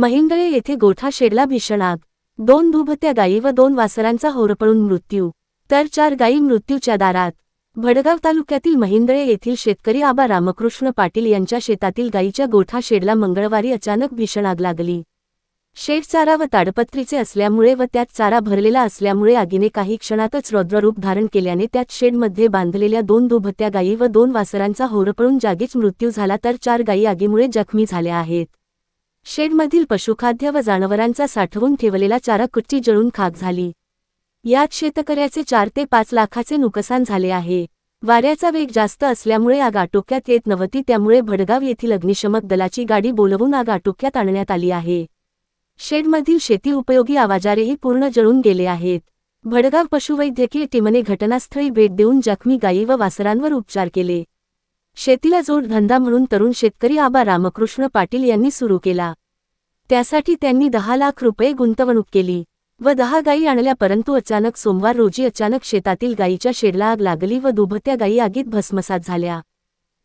महिंदळे येथे गोठा शेडला भीषण आग. दोन दुभत्या गायी व दोन वासरांचा होरपळून मृत्यू. तर चार गायी मृत्यूच्या दारात. भडगाव तालुक्यातील महिंदळे येथील शेतकरी आबा रामकृष्ण पाटील यांच्या शेतातील गायीच्या गोठा शेडला मंगळवारी अचानक भीषण आग लागली. शेड चारा व ताडपत्रीचे असल्यामुळे व त्यात चारा भरलेला असल्यामुळे आगीने काही क्षणातच रौद्ररूप धारण केल्याने त्यात शेडमध्ये बांधलेल्या दोन दुभत्या गायी व दोन वासरांचा होरपळून जागीच मृत्यू झाला तर चार गायी आगीमुळे जखमी झाल्या आहेत. शेडमधील पशुखाद्य व जनावरांचा साठवून ठेवलेला चारा कुट्टी जळून खाक झाली. यात शेतकऱ्याचे चार ते पाच लाखाचे नुकसान झाले आहे. वाऱ्याचा वेग जास्त असल्यामुळे आग आटोक्यात येत नव्हती त्यामुळे भडगाव येथील अग्निशमक दलाची गाडी बोलवून आग आटोक्यात आणण्यात आली आहे. शेडमधील शेती उपयोगी आवाजारेही पूर्ण जळून गेले आहेत. भडगाव पशुवैद्यकीय टीमने घटनास्थळी भेट देऊन जखमी गायी व वासरांवर उपचार केले. शेतीला जोडधंदा म्हणून तरुण शेतकरी आबा रामकृष्ण पाटील यांनी सुरू केला. त्यासाठी त्यांनी दहा लाख रुपये गुंतवणूक केली व दहा गायी आणल्या परंतु अचानक सोमवार रोजी अचानक शेतातील गायीच्या शेडला आग लागली व दुभत्या गायी आगीत भस्मसात झाल्या.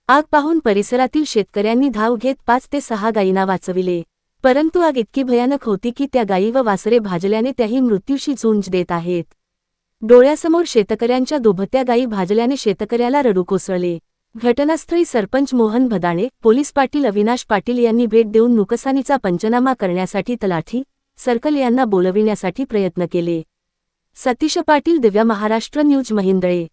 आग पाहून परिसरातील शेतकऱ्यांनी धाव घेत पाच ते सहा गायींना वाचविले. परंतु आग इतकी भयानक होती की त्या गायी व वासरे भाजल्याने त्याही मृत्यूशी झुंज देत आहेत. डोळ्यासमोर शेतकऱ्यांच्या दुभत्या गायी भाजल्याने शेतकऱ्याला रडू कोसळले. घटनास्थळी सरपंच मोहन भदाणे पोलीस पाटील अविनाश पाटील यांनी भेट देऊन नुकसानीचा पंचनामा करण्यासाठी तलाठी सर्कल यांना बोलविण्यासाठी प्रयत्न केले. सतीश पाटील दिव्या महाराष्ट्र न्यूज महिंदळे